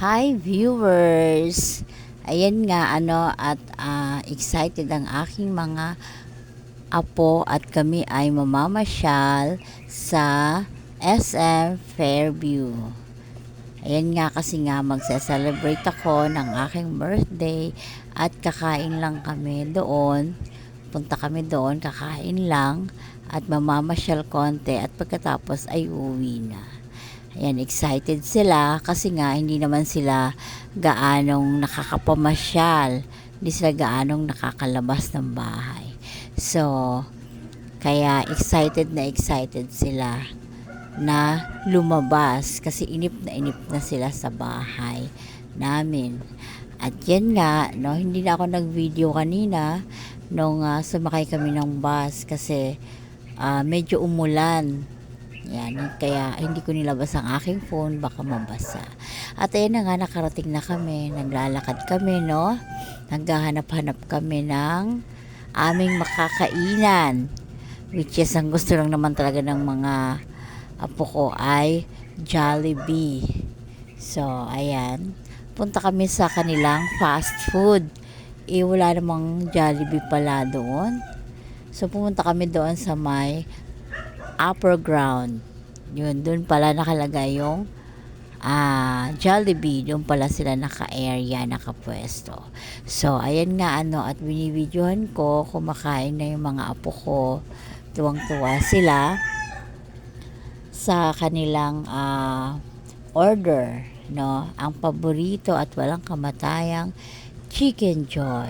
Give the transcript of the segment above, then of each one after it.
Hi viewers! Ayan nga ano at ah, excited ang aking mga apo at kami ay mamamasyal sa SM Fairview. Ayan nga kasi nga magse-celebrate ako ng aking birthday at kakain lang kami doon. Punta kami doon, kakain lang at mamamasyal konti at pagkatapos ay uwi na. Ayan, excited sila kasi nga hindi naman sila gaanong nakakapamasyal. Hindi sila gaanong nakakalabas ng bahay. So, kaya excited na excited sila na lumabas kasi inip na inip na sila sa bahay namin. At yan nga, no, hindi na ako nag-video kanina nung ah, sumakay kami ng bus kasi ah, medyo umulan. Yan, kaya hindi ko nilabas ang aking phone, baka mabasa. At ayun na nga, nakarating na kami, naglalakad kami, no? Naghahanap-hanap kami ng aming makakainan. Which is, ang gusto lang naman talaga ng mga apo ko ay Jollibee. So, ayan. Punta kami sa kanilang fast food. Eh, wala namang Jollibee pala doon. So, pumunta kami doon sa may upper ground. Yun, doon pala nakalagay yung ah Jollibee. Doon pala sila naka-area, nakapwesto. So, ayan nga ano, at binibidyohan ko, kumakain na yung mga apo ko. Tuwang-tuwa sila sa kanilang ah, order, no? Ang paborito at walang kamatayang chicken joy.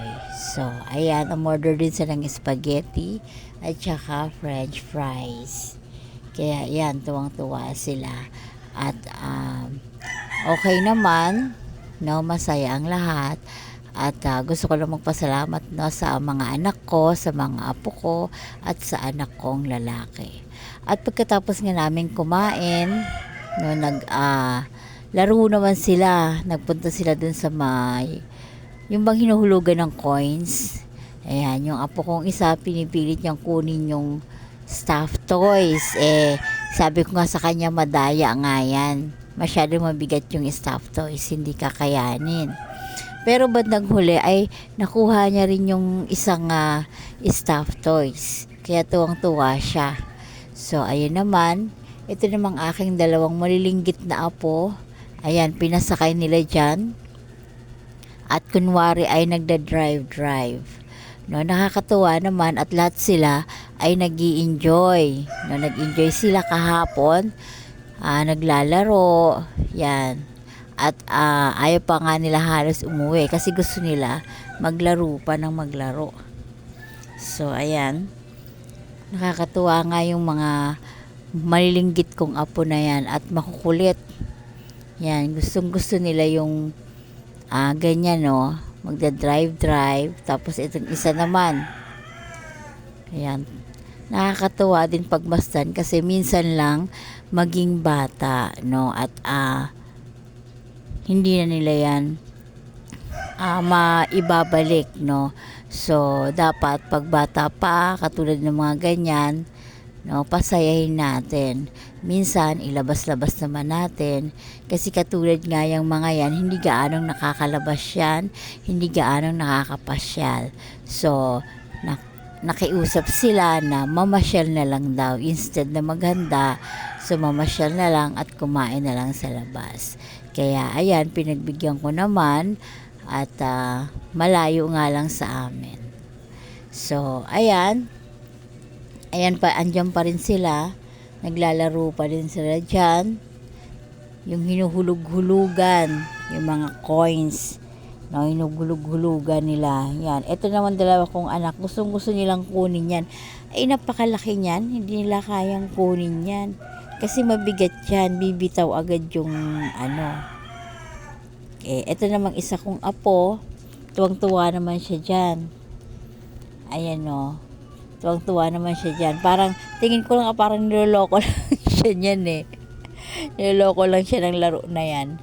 So, ayan, umorder din sila ng spaghetti at saka french fries. Kaya yan, tuwang-tuwa sila. At um, okay naman, no, masaya ang lahat. At ah, gusto ko lang magpasalamat no, sa mga anak ko, sa mga apo ko, at sa anak kong lalaki. At pagkatapos nga namin kumain, no, nag, ah, laro naman sila. Nagpunta sila dun sa may, yung bang hinuhulugan ng coins. Ayan, yung apo kong isa, pinipilit niyang kunin yung stuffed toys. Eh, sabi ko nga sa kanya, madaya nga yan. Masyado mabigat yung stuffed toys, hindi kakayanin. Pero bandang huli ay nakuha niya rin yung isang ah, stuffed toys. Kaya tuwang-tuwa siya. So, ayun naman. Ito namang aking dalawang malilinggit na apo. Ayan, pinasakay nila dyan. At kunwari ay nagda-drive-drive. No, nakakatuwa naman at lahat sila ay nag enjoy No, nag-enjoy sila kahapon. Ah, naglalaro. Yan. At ah, ayaw pa nga nila halos umuwi kasi gusto nila maglaro pa ng maglaro. So, ayan. Nakakatuwa nga yung mga malilinggit kong apo na yan at makukulit. Yan, gustong gusto nila yung ah, ganyan no, magda-drive-drive. Tapos itong isa naman. Ayan. Nakakatuwa din pagmasdan kasi minsan lang maging bata, no? At ah, hindi na nila yan ah, maibabalik, no? So, dapat pag bata pa, katulad ng mga ganyan, no, pasayahin natin. Minsan, ilabas-labas naman natin. Kasi katulad nga yung mga yan, hindi gaanong nakakalabas yan, hindi gaanong nakakapasyal. So, nak nakiusap sila na mamasyal na lang daw instead na maghanda so mamasyal na lang at kumain na lang sa labas kaya ayan pinagbigyan ko naman at ah, malayo nga lang sa amin so ayan ayan pa andyan pa rin sila naglalaro pa rin sila dyan yung hinuhulog-hulugan yung mga coins no, hinugulog-hulugan nila. Yan. Ito naman dalawa kong anak. Gustong gusto nilang kunin yan. Ay, napakalaki niyan. Hindi nila kayang kunin yan. Kasi mabigat yan. Bibitaw agad yung ano. Eh, ito namang isa kong apo. Tuwang-tuwa naman siya dyan. Ayan o. Tuwang-tuwa naman siya dyan. Parang, tingin ko lang ah, parang niloloko lang siya niyan eh. Niloloko lang siya ng laro na yan.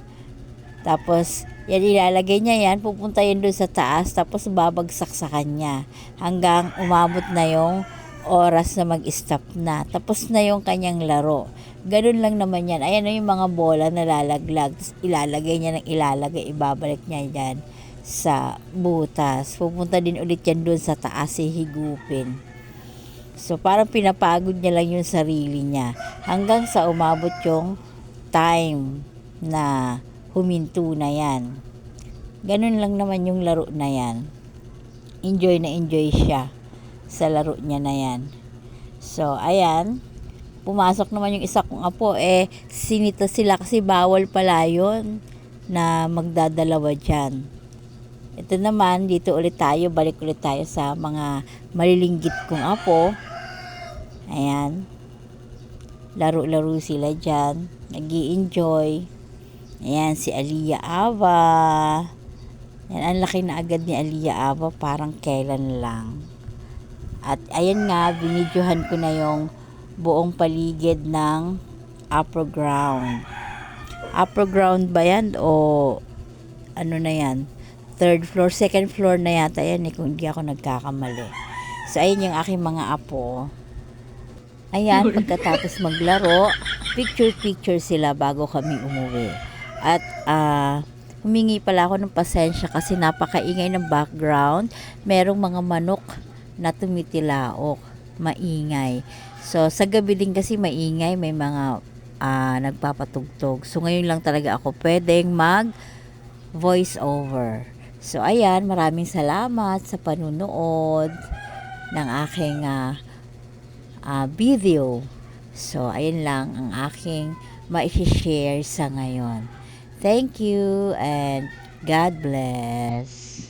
Tapos, yan ilalagay niya yan, pupunta yan doon sa taas, tapos babagsak sa kanya. Hanggang umabot na yung oras na mag-stop na. Tapos na yung kanyang laro. Ganun lang naman yan. Ayan na yung mga bola na lalaglag. Tapos ilalagay niya ng ilalagay. Ibabalik niya yan sa butas. Pupunta din ulit yan doon sa taas higupin. So, parang pinapagod niya lang yung sarili niya. Hanggang sa umabot yung time na huminto na yan. Ganun lang naman yung laro na yan. Enjoy na enjoy siya sa laro niya na yan. So, ayan. Pumasok naman yung isa kong apo. Eh, sinita sila kasi bawal pala yun na magdadalawa dyan. Ito naman, dito ulit tayo. Balik ulit tayo sa mga malilinggit kong apo. Ayan. Laro-laro sila dyan. nag enjoy Ayan, si Aliyah Ava. Yan, ang laki na agad ni Aliyah Ava, parang kailan lang. At ayan nga, binidyohan ko na yung buong paligid ng upper ground. Upper ground ba yan o ano na yan? Third floor, second floor na yata yan eh, kung hindi ako nagkakamali. So, ayan yung aking mga apo. Ayan, pagkatapos maglaro, picture-picture sila bago kami umuwi. At ah, humingi pala ako ng pasensya kasi napakaingay ng background. Merong mga manok na tumitilaok, maingay. So, sa gabi din kasi maingay, may mga ah, nagpapatugtog. So, ngayon lang talaga ako pwedeng mag voice over. So, ayan, maraming salamat sa panunood ng aking ah, ah, video. So, ayun lang ang aking ma-share sa ngayon. Thank you and God bless.